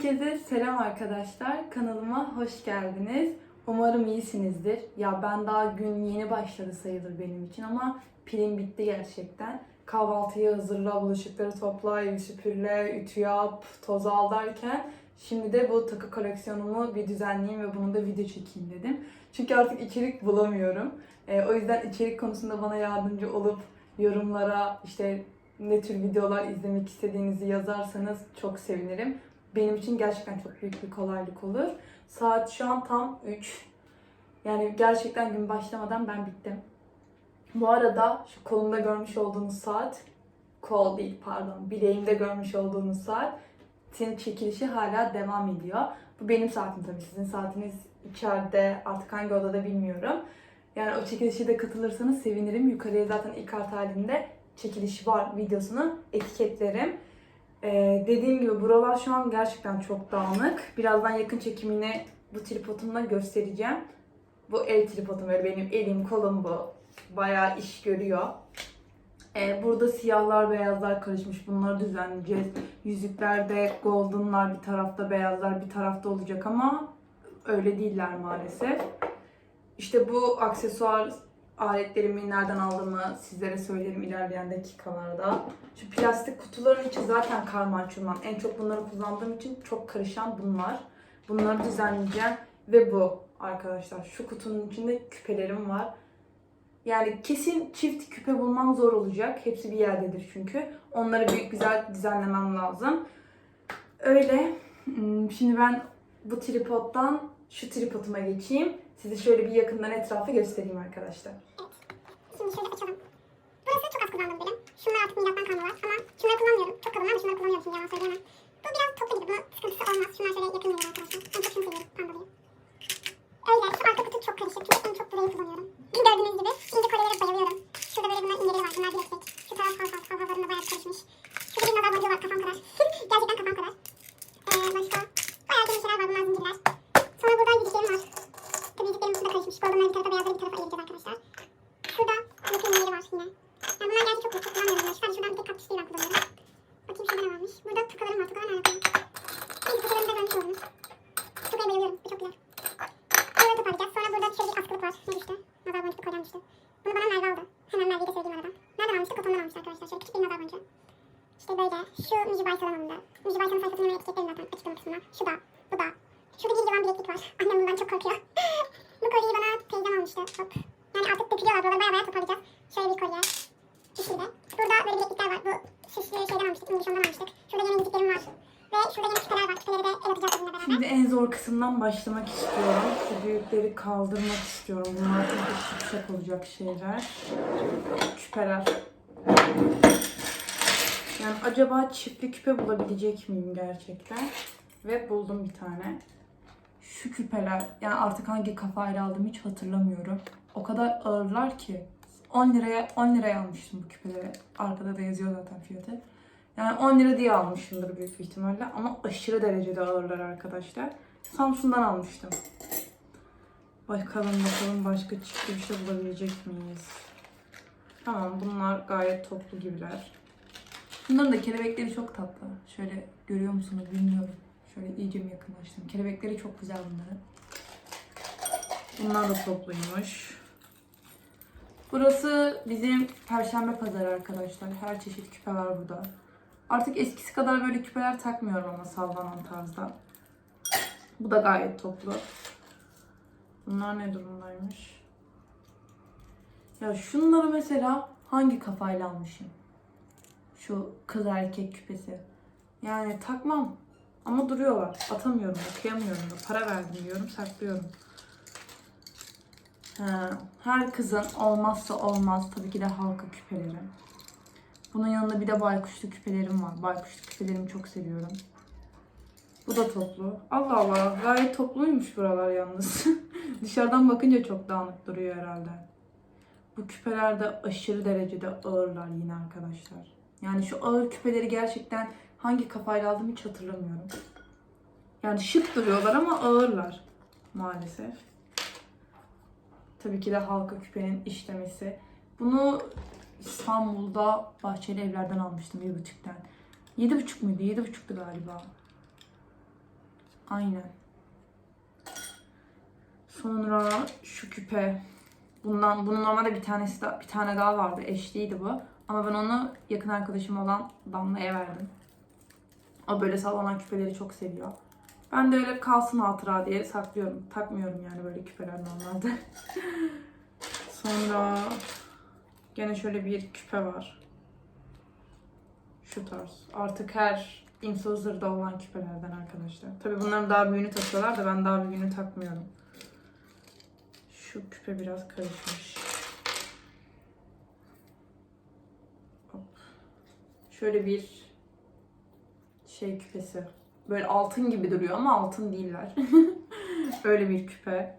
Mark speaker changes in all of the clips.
Speaker 1: Herkese selam arkadaşlar. Kanalıma hoş geldiniz. Umarım iyisinizdir. Ya ben daha gün yeni başladı sayılır benim için ama pilim bitti gerçekten. Kahvaltıyı hazırla, bulaşıkları topla, evi süpürle, ütü yap, toz al derken şimdi de bu takı koleksiyonumu bir düzenleyeyim ve bunu da video çekeyim dedim. Çünkü artık içerik bulamıyorum. Ee, o yüzden içerik konusunda bana yardımcı olup yorumlara işte ne tür videolar izlemek istediğinizi yazarsanız çok sevinirim. Benim için gerçekten çok büyük bir kolaylık olur. Saat şu an tam 3. Yani gerçekten gün başlamadan ben bittim. Bu arada şu kolumda görmüş olduğunuz saat, kol değil pardon, bileğimde görmüş olduğunuz saat senin çekilişi hala devam ediyor. Bu benim saatim tabii. Sizin saatiniz içeride artık hangi odada bilmiyorum. Yani o çekilişe de katılırsanız sevinirim. Yukarıya zaten ilk kart halinde çekiliş var videosunu etiketlerim. Ee, dediğim gibi buralar şu an gerçekten çok dağınık. Birazdan yakın çekimini bu tripodumla göstereceğim. Bu el tripodum böyle benim elim kolum bu. Bayağı iş görüyor. Ee, burada siyahlar beyazlar karışmış. Bunları düzenleyeceğiz. Yüzüklerde goldenlar bir tarafta beyazlar bir tarafta olacak ama öyle değiller maalesef. İşte bu aksesuar aletlerimi nereden aldığımı sizlere söylerim ilerleyen dakikalarda. Şu plastik kutuların içi zaten karman çurman. En çok bunları kullandığım için çok karışan bunlar. Bunları düzenleyeceğim. Ve bu arkadaşlar şu kutunun içinde küpelerim var. Yani kesin çift küpe bulmam zor olacak. Hepsi bir yerdedir çünkü. Onları büyük güzel düzenlemem lazım. Öyle. Hmm, Şimdi ben bu tripoddan şu tripoduma geçeyim. Size şöyle bir yakından etrafı göstereyim arkadaşlar.
Speaker 2: Şimdi şöyle açalım. Burası çok az kullandığım bölüm. Şunlar artık milattan kalma var ama şunları kullanmıyorum. Çok kalınlar ama şunları kullanıyorum şimdi yalan söyleyemem. Bu biraz toplu gibi. Bunun sıkıntısı olmaz. Şunlar şöyle yakın geliyor arkadaşlar. Ben çok şunu seviyorum. Pandalıyı. Öyle. Şu arka kutu çok karışık. Çünkü en çok burayı kullanıyorum. Gördüğünüz gibi. İnce kolyelere bayılıyorum. Şurada böyle bunlar inceleri var. Bunlar bileklik. Şu taraf halka. Halkalarında bayağı karışmış. Şurada bir nazar boncuğu var. Kafam kadar. Gerçekten kafam kadar. Ee, başka? Bayağı geniş şeyler var. Bunlar zincirler. 咱们也跟着他一块
Speaker 1: 儿练。Zor kısımdan başlamak istiyorum. Şu büyükleri kaldırmak istiyorum. Bunlar çünkü şipşak olacak şeyler. Küpeler. Yani acaba çiftli küpe bulabilecek miyim gerçekten? Ve buldum bir tane. Şu küpeler, yani artık hangi kafayla aldım hiç hatırlamıyorum. O kadar ağırlar ki. 10 liraya 10 liraya almıştım bu küpeleri. Arkada da yazıyor zaten fiyatı. Yani 10 lira diye almışımdır büyük ihtimalle ama aşırı derecede ağırlar arkadaşlar. Samsun'dan almıştım. Bakalım bakalım başka çiftli bir şey bulabilecek miyiz? Tamam bunlar gayet toplu gibiler. Bunların da kelebekleri çok tatlı. Şöyle görüyor musunuz bilmiyorum. Şöyle iyice mi yakınlaştım. Kelebekleri çok güzel bunların. Bunlar da topluymuş. Burası bizim Perşembe Pazarı arkadaşlar. Her çeşit küpe var burada. Artık eskisi kadar böyle küpeler takmıyorum ama sallanan tarzda. Bu da gayet toplu. Bunlar ne durumdaymış? Ya şunları mesela hangi kafayla almışım? Şu kız erkek küpesi. Yani takmam. Ama duruyorlar. Atamıyorum da, kıyamıyorum da. Para verdim diyorum, saklıyorum. Her kızın olmazsa olmaz tabii ki de halka küpeleri. Bunun yanında bir de baykuşlu küpelerim var. Baykuşlu küpelerimi çok seviyorum. Bu da toplu. Allah Allah gayet topluymuş buralar yalnız. Dışarıdan bakınca çok dağınık duruyor herhalde. Bu küpeler de aşırı derecede ağırlar yine arkadaşlar. Yani şu ağır küpeleri gerçekten hangi kafayla aldım hiç hatırlamıyorum. Yani şık duruyorlar ama ağırlar maalesef. Tabii ki de halka küpenin işlemesi. Bunu İstanbul'da Bahçeli Evler'den almıştım bir buçuktan. Yedi buçuk muydu? Yedi buçuktu galiba. Aynen. Sonra şu küpe. Bundan bunun normalde bir tanesi de, bir tane daha vardı. Eşliydi bu. Ama ben onu yakın arkadaşım olan Damla'ya verdim. O böyle sallanan küpeleri çok seviyor. Ben de öyle kalsın hatıra diye saklıyorum. Takmıyorum yani böyle küpeler normalde. Sonra gene şöyle bir küpe var. Şu tarz. Artık her influencer'da olan küpelerden arkadaşlar. Tabi bunların daha büyüğünü takıyorlar da ben daha büyüğünü takmıyorum. Şu küpe biraz karışmış. Hop. Şöyle bir şey küpesi. Böyle altın gibi duruyor ama altın değiller. Öyle bir küpe.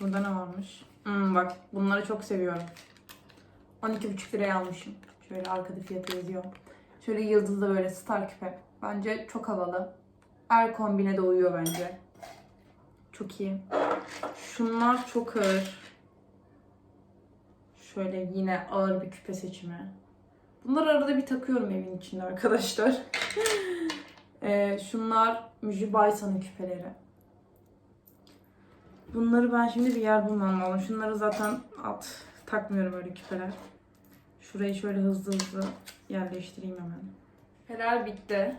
Speaker 1: Burada ne varmış? Hmm, bak bunları çok seviyorum. 12,5 liraya almışım. Şöyle arkada fiyatı yazıyor. Şöyle yıldızlı böyle star küpe. Bence çok havalı. Her kombine de uyuyor bence. Çok iyi. Şunlar çok ağır. Şöyle yine ağır bir küpe seçimi. Bunları arada bir takıyorum evin içinde arkadaşlar. Ee, şunlar Müjde Baysan'ın küpeleri. Bunları ben şimdi bir yer bulmam lazım. Şunları zaten at takmıyorum öyle küpeler. Şurayı şöyle hızlı hızlı yerleştireyim hemen. Küpeler bitti.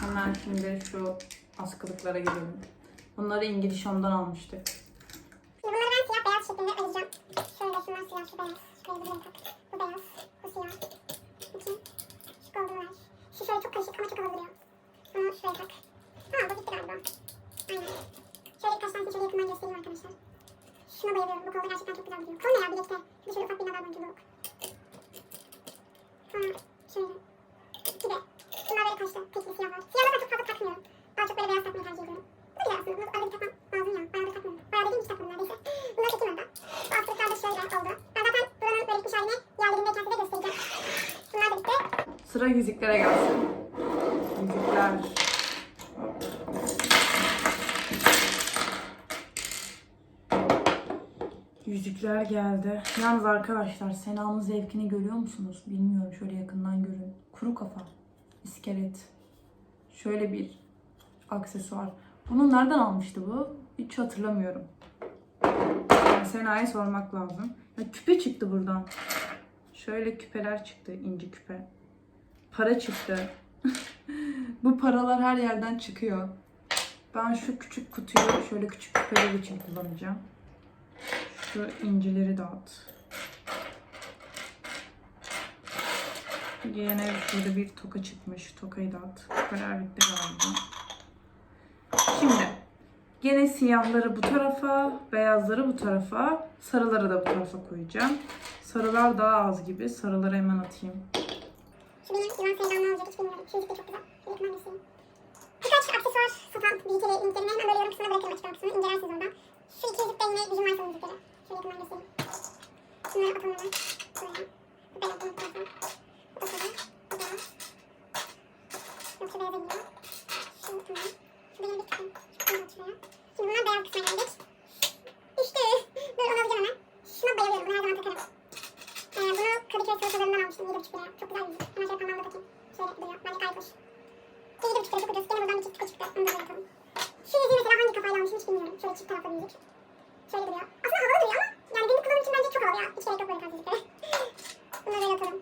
Speaker 1: Hemen şimdi şu askılıklara girelim. Bunları İngiliz Home'dan almıştık.
Speaker 2: Şimdi bunları ben siyah beyaz şeklinde ayıracağım. Şöyle şunlar siyah, şu beyaz. Şuraya bir renk tak. Bu beyaz, bu siyah. İki. Şu golden var. Şu şöyle çok karışık ama çok havalı duruyor. Bunu şuraya tak. Tamam bu gitti galiba. Aynen. Şöyle birkaç tanesini şöyle yakından göstereyim arkadaşlar. Şuna bayılıyorum. Bu kolda gerçekten çok güzel duruyor. Kol ne ya bilekte? Bir de şöyle ufak bir nazar boncuğu yok. Sonra şöyle. Bir de. Bunlar böyle kaçtı. Tekli siyah var. Siyahları ben çok fazla takmıyorum. Daha çok böyle beyaz takmayı tercih ediyorum. Bu güzel aslında. Bunu arada bir takmam lazım ya. Bayağıdır takmıyorum. Bayağı dediğim hiç takmadım neredeyse. Bunları çekeyim önden. Bu askılıklar da şöyle oldu. Ben zaten buranın böyle gitmiş halini yerlerindeyken size göstereceğim. Bunlar da bitti.
Speaker 1: Sıra yüzüklere gelsin. Yüzükler. Yüzükler geldi. Yalnız arkadaşlar Sena'nın zevkini görüyor musunuz? Bilmiyorum. Şöyle yakından görün. Kuru kafa. iskelet. Şöyle bir aksesuar. Bunu nereden almıştı bu? Hiç hatırlamıyorum. Yani Sena'ya sormak lazım. Ya küpe çıktı buradan. Şöyle küpeler çıktı. inci küpe. Para çıktı. bu paralar her yerden çıkıyor. Ben şu küçük kutuyu şöyle küçük küpeler için kullanacağım. Şu incileri dağıt. Yine şurada bir toka çıkmış. Tokayı dağıt. Küpeler bitti galiba. Şimdi gene siyahları bu tarafa, beyazları bu tarafa, sarıları da bu tarafa koyacağım. Sarılar daha az gibi. Sarıları hemen atayım.
Speaker 2: Şu yılan sayıdan ne olacak hiç bilmiyorum. Şu yüzük de çok güzel. Şöyle yakından göstereyim. Birkaç aksesuar satan iki linklerini hemen böyle yorum kısmına bırakırım açıklama kısmına. İncelersiniz oradan. Şu iki yüzük de yine bizim varsa yüzükleri. Şöyle yakından göstereyim. Şunları atalım hemen. Bu beyaz bunu tarafa. Bu da sarı. Bu beyaz. Yok şu beyaza gidiyor. Şu tamam. Şu bir tıkım. Şu at şuraya. Şimdi bunlar beyaz kısmına geldik. Düştü. Dur onu alacağım hemen. Şuna bayılıyorum. Bunu her zaman takarım. Ee, bunu Kadıköy salatalarından almıştım. 7,5 liraya. Çok güzel bir yüzük. Hemen şöyle duruyor. Bence gayet hoş. 7,5 lira çok ucuz. Gene buradan bir tıka çıktı. Onu da böyle yapalım. Şu yüzüğü mesela hangi kafayla almışım hiç bilmiyorum. Şöyle çift taraflı bir yüzük. Şöyle duruyor. Aslında havalı duruyor ama yani günlük kullanım için bence çok havalı ya. Hiç gerek yok böyle tarz yüzüklere. Bunları böyle atalım.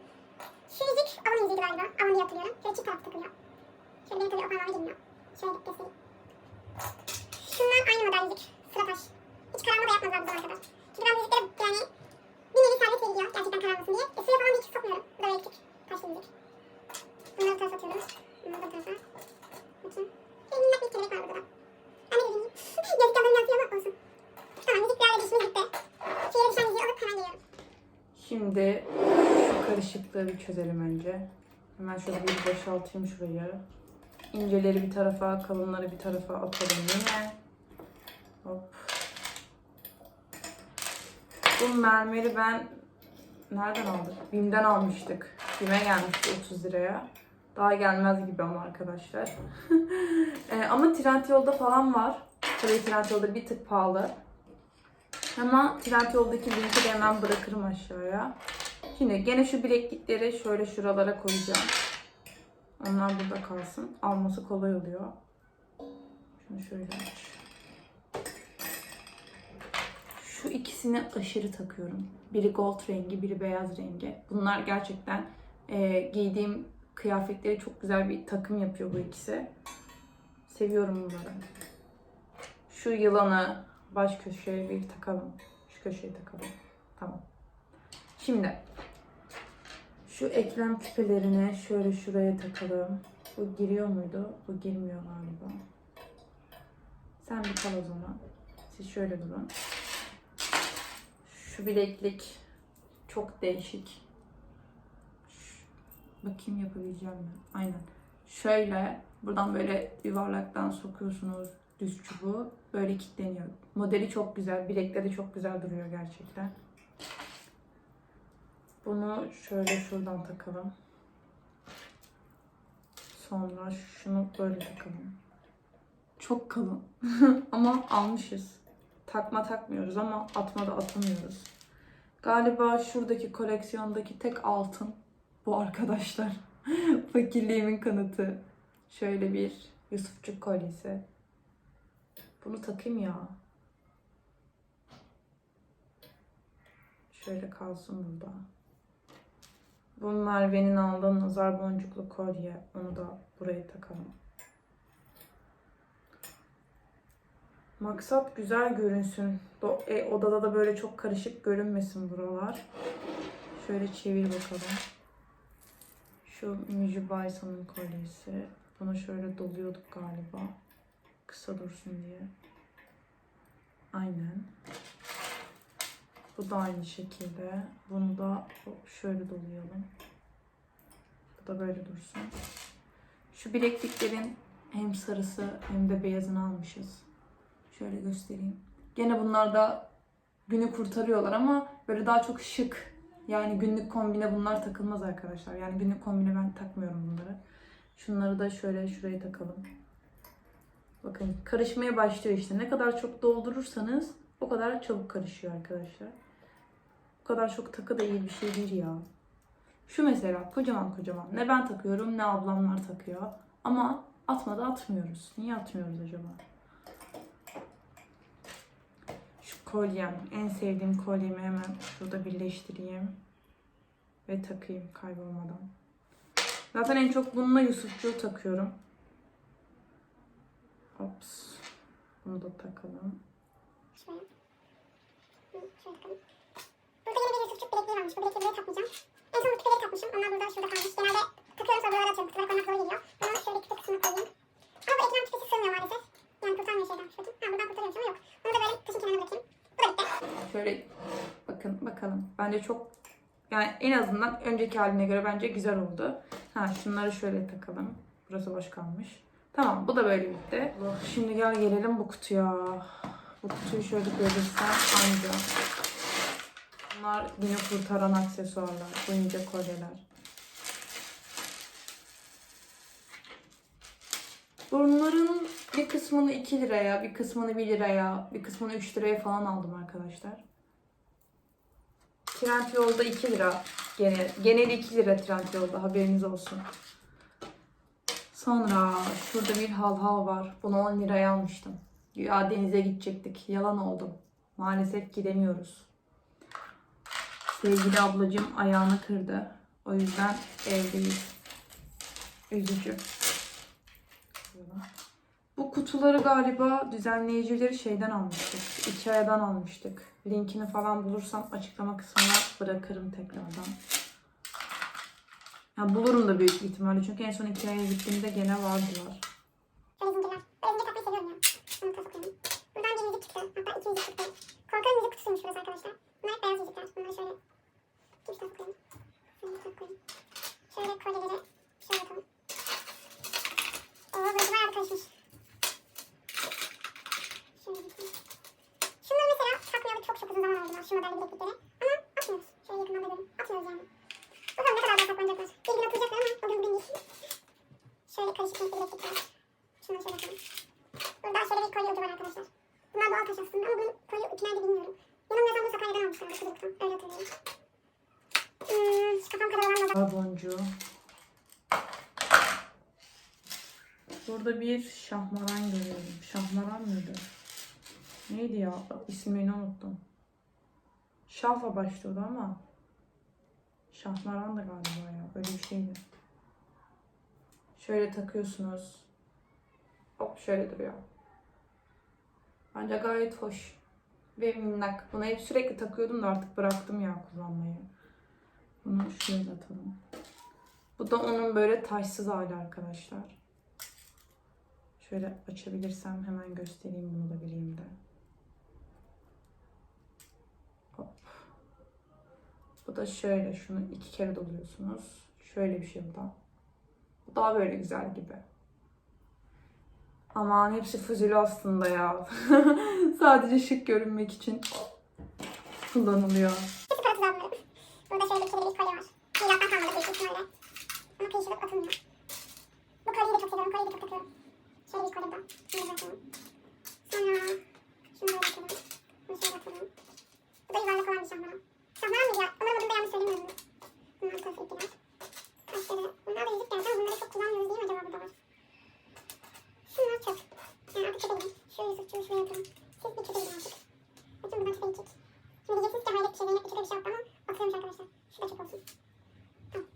Speaker 2: Şu yüzük Avon yüzüğüydü galiba. Avon diye hatırlıyorum. Şöyle çift taraflı takılıyor. Şöyle benim tabii o parmağıma girmiyor. Şöyle göstereyim. Şunlar aynı model yüzük. Sıra taş. Hiç kararma da yapmadılar bu zamana kadar. Çünkü ben bu yüzükleri yani bir nevi servet veriliyor gerçekten kararmasın diye. E, suya falan bir hiç sokmuyorum. Böyle küçük. Taşlı yüzük. Bunları bu tarafa atıyorum. Bunları da bu tarafa. Bakayım. Şöyle minnak bir kelebek var burada da. Ben de bileyim. Yazıklar benim yansıyor ama olsun. Tamam müziklerle bir işimiz bitti. Şu yere düşen yüzüğü alıp hemen geliyorum.
Speaker 1: Şimdi şu karışıklığı bir çözelim önce. Hemen şöyle bir boşaltayım şurayı. İnceleri bir tarafa, kalınları bir tarafa atalım yine. Hop. Bu mermeri ben nereden aldık? Bim'den almıştık. Bim'e gelmişti 30 liraya. Daha gelmez gibi ama arkadaşlar. Ee, ama Trendyol'da falan var. Tabii Trendyol'da bir tık pahalı. Ama Trendyol'daki linki de hemen bırakırım aşağıya. Şimdi gene şu bileklikleri şöyle şuralara koyacağım. Onlar burada kalsın. Alması kolay oluyor. Şunu şöyle aç. Şu ikisini aşırı takıyorum. Biri gold rengi, biri beyaz rengi. Bunlar gerçekten e, giydiğim kıyafetleri çok güzel bir takım yapıyor bu ikisi. Seviyorum bunları. Şu yılanı baş köşeye bir takalım. Şu köşeye takalım. Tamam. Şimdi şu eklem küpelerini şöyle şuraya takalım. Bu giriyor muydu? Bu girmiyor galiba. Sen bir kal o zaman. Siz şöyle durun. Şu bileklik çok değişik. Bakayım yapabileceğim mi? Aynen. Şöyle buradan böyle yuvarlaktan sokuyorsunuz düz çubuğu. Böyle kilitleniyor. Modeli çok güzel. Bilekleri çok güzel duruyor gerçekten. Bunu şöyle şuradan takalım. Sonra şunu böyle takalım. Çok kalın. ama almışız. Takma takmıyoruz ama atma da atamıyoruz. Galiba şuradaki koleksiyondaki tek altın bu arkadaşlar. Fakirliğimin kanıtı. Şöyle bir Yusufçuk kolyesi. Bunu takayım ya. Şöyle kalsın burada. Bu Merve'nin aldığı nazar boncuklu kolye. Onu da buraya takalım. Maksat güzel görünsün. Do- e, odada da böyle çok karışık görünmesin buralar. Şöyle çevir bakalım. Şu Mücü Baysa'nın kolyesi. Bunu şöyle doluyorduk galiba. Kısa dursun diye. Aynen. Bu da aynı şekilde. Bunu da şöyle doluyalım. Bu da böyle dursun. Şu bilekliklerin hem sarısı hem de beyazını almışız. Şöyle göstereyim. Gene bunlar da günü kurtarıyorlar ama böyle daha çok şık. Yani günlük kombine bunlar takılmaz arkadaşlar. Yani günlük kombine ben takmıyorum bunları. Şunları da şöyle şuraya takalım. Bakın karışmaya başlıyor işte. Ne kadar çok doldurursanız o kadar çabuk karışıyor arkadaşlar. Kadar çok takı da iyi bir şey değil ya. Şu mesela kocaman kocaman. Ne ben takıyorum ne ablamlar takıyor. Ama atmadı atmıyoruz. Niye atmıyoruz acaba? Şu kolyem. En sevdiğim kolyemi hemen şurada birleştireyim. Ve takayım kaybolmadan. Zaten en çok bununla Yusufçuğu takıyorum. Ops. Bunu da takalım.
Speaker 2: Hı, şöyle takalım. Burada yine bir Yusufçuk bilekliği varmış. Bu bilekliği takmayacağım. En son bu küpeleri takmışım. Onlar burada şurada kalmış. Genelde takıyorum sonra buralara atıyorum. Kutulara koymak zor geliyor. Bunu şöyle küpe kısmına koyayım. Ama bu eklem küpesi sığmıyor maalesef. Yani kurtarmıyor şeyden. Şuradan. Ha buradan kurtarıyormuş ama yok. Bunu da böyle taşın kenarına bırakayım. Bu da bitti.
Speaker 1: Şöyle bakın bakalım. Bence çok yani en azından önceki haline göre bence güzel oldu. Ha şunları şöyle takalım. Burası boş kalmış. Tamam bu da böyle bitti. Şimdi gel gelelim bu kutuya. Bu kutuyu şöyle görürsen anca. Bunlar günü kurtaran aksesuarlar. Bu ince kolyeler. Bunların bir kısmını 2 liraya, bir kısmını 1 liraya, bir kısmını 3 liraya falan aldım arkadaşlar. Trendyol'da 2 lira. Genel, geneli 2 lira Trendyol'da haberiniz olsun. Sonra şurada bir halhal var. Bunu 10 liraya almıştım. Ya denize gidecektik. Yalan oldu. Maalesef gidemiyoruz. Sevgili ablacığım ayağını kırdı. O yüzden evdeyiz. Üzücü. Bu kutuları galiba düzenleyicileri şeyden almıştık. Ikea'dan almıştık. Linkini falan bulursam açıklama kısmına bırakırım tekrardan. Yani bulurum da büyük ihtimalle çünkü en son Ikea'ya gittiğimde gene vardılar.
Speaker 2: Ya. Buradan bir yüzük çıktı. Hatta iki yüzük çıktı. Korkarım yüzük kutusuymuş burası arkadaşlar. Bunlar beyaz yüzükler. Bunları şöyle takıyorum. Şöyle bir takıyorum. Şöyle kolyeleri şöyle yapalım. Oo burası bayağı bir karışmış. Şöyle bakayım. Şunları mesela takmayalı çok çok uzun zaman oldu. Şu model bileklikleri. Ama atmıyoruz. Şöyle yakından da görün. Atmıyoruz yani. Bakalım ne kadar daha saklanacaklar. Bir gün atılacaklar ama o gün bugün değil. Şöyle karışık renkli bileklikler. Şunları şöyle yapalım. Burada şöyle bir kolye ucu var arkadaşlar. Bunlar doğal taş aslında ama bunun kolye ucu nerede bilmiyorum. Yanılmıyorsam bu Sakarya'dan almışlar. Kızılıktan. Öyle hatırlıyorum. Hmm, şu kafam kadar olan nazar.
Speaker 1: Var boncuğu. Burada bir şahmaran görüyorum. Şahmaran mıydı? Neydi ya? İsmini unuttum. Şahla başlıyordu ama şahmaran da galiba ya. Öyle bir şeydi. Şöyle takıyorsunuz. Hop şöyle duruyor. Bence gayet hoş. Ve minnak. Bunu hep sürekli takıyordum da artık bıraktım ya kullanmayı. Bunu şöyle atalım. Bu da onun böyle taşsız hali arkadaşlar. Şöyle açabilirsem hemen göstereyim bunu da bileğimde. Hop. Bu da şöyle şunu iki kere doluyorsunuz. Şöyle bir şey bu da. Bu daha böyle güzel gibi. Aman hepsi fuzuli aslında ya. Sadece şık görünmek için kullanılıyor.
Speaker 2: Burada şöyle bir kere bir kolye var. Milattan kalmadı büyük ihtimalle. Ama kıyışılıp atılmıyor. Bu kolyeyi de çok seviyorum. Kolyeyi de çok takıyorum. Şöyle bir kolye bu da. Bunu bırakalım. Sonra şunu böyle atalım. Bunu şöyle atalım. Bu da yuvarlak olan bir şahmaran. Şahmaran mıydı ya? Umarım adını da yanlış söylemiyorum. Bunlar tarafı ipiler. Taşları. Bunlar da yüzük geldi ama bunları çok kullanmıyoruz değil mi acaba burada var? Şunlar çöp. Yani artık çöpe gidin. Şu yüzükçüğü şuraya atalım. Siz bir çöpe gidin artık. Bütün buradan çöpe gidecek. Şimdi diyeceksiniz ki hayret bir şey Zeynep bir çöpe bir şey yaptı ama atıyormuş arkadaşlar. Şu da çöp olsun. Tamam.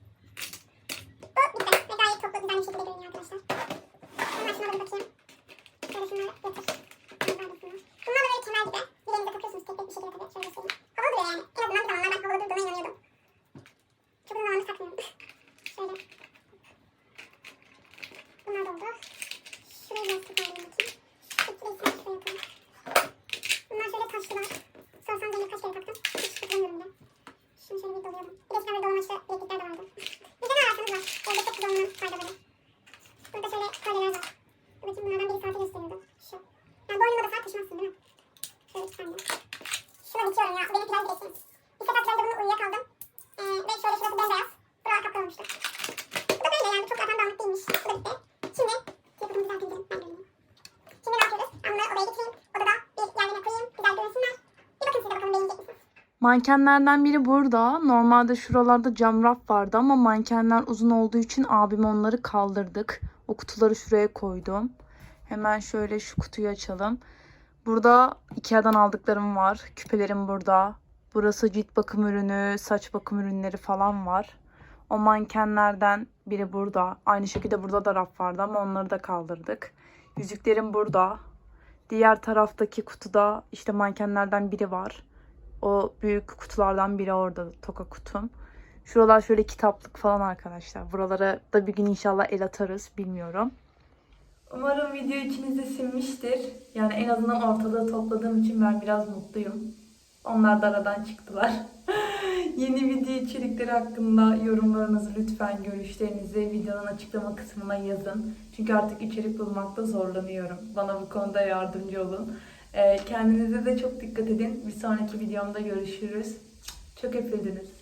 Speaker 2: Bu bitti. Ve gayet toplu düzenli bir şekilde görünüyor arkadaşlar. Hemen şuna da bir bakayım. Şöyle şunları yatır. Bunlar da şunlar. Bunlar da böyle kemer gibi. Bileğinize takıyorsunuz tek tek bir şekilde tabii. Şöyle göstereyim. Havalı duruyor yani. En azından bir zamanlar ben havalı durduğuna inanıyordum. Çok uzun zamandır takmıyorum. Şöyle. Bunlar da oldu. Şuraya biraz tıklayalım bakayım. Şu resimleri şuraya atalım. Bunlar şöyle taşlılar. Sorsam Zeynep kaç kere taktım? Hiç hatırlamıyorum bile. Şunu şöyle bir doluyordum. Bir de içine böyle dolamaçlı bileklikler de vardı. Bir de ne ararsanız var. Evde çok kullanılan faydaları. Burada şöyle kolyeler var. Dur bakayım bunlardan biri saati gösteriyordu. Şu. Yani boynunda da saat taşımazsın değil mi? Şöyle iki tane. Şuna bitiyorum ya. Benim biraz bileşiğim. Bir sefer ben de bununla uyuyakaldım. Ee, ve şöyle şurası bembeyaz. Buralar kapkara Bu da böyle yani çok zaten dağınık değilmiş. Bu da bitti. Şimdi telefonumu düzeltebilirim. Ben göreyim. Şimdi ne odaya getireyim. Odada bir yerlerine koyayım. Güzel görünsünler. Bir bakın size de bakalım beğenecek misiniz?
Speaker 1: Mankenlerden biri burada. Normalde şuralarda cam raf vardı ama mankenler uzun olduğu için abim onları kaldırdık. O kutuları şuraya koydum. Hemen şöyle şu kutuyu açalım. Burada Ikea'dan aldıklarım var. Küpelerim burada. Burası cilt bakım ürünü, saç bakım ürünleri falan var. O mankenlerden biri burada. Aynı şekilde burada da raf vardı ama onları da kaldırdık. Yüzüklerim burada. Diğer taraftaki kutuda işte mankenlerden biri var. O büyük kutulardan biri orada toka kutum. Şuralar şöyle kitaplık falan arkadaşlar. Buralara da bir gün inşallah el atarız bilmiyorum. Umarım video içinizde sinmiştir. Yani en azından ortalığı topladığım için ben biraz mutluyum. Onlar da aradan çıktılar. Yeni video içerikleri hakkında yorumlarınızı lütfen görüşlerinizi videonun açıklama kısmına yazın. Çünkü artık içerik bulmakta zorlanıyorum. Bana bu konuda yardımcı olun. Ee, kendinize de çok dikkat edin. Bir sonraki videomda görüşürüz. Çok öpüldünüz.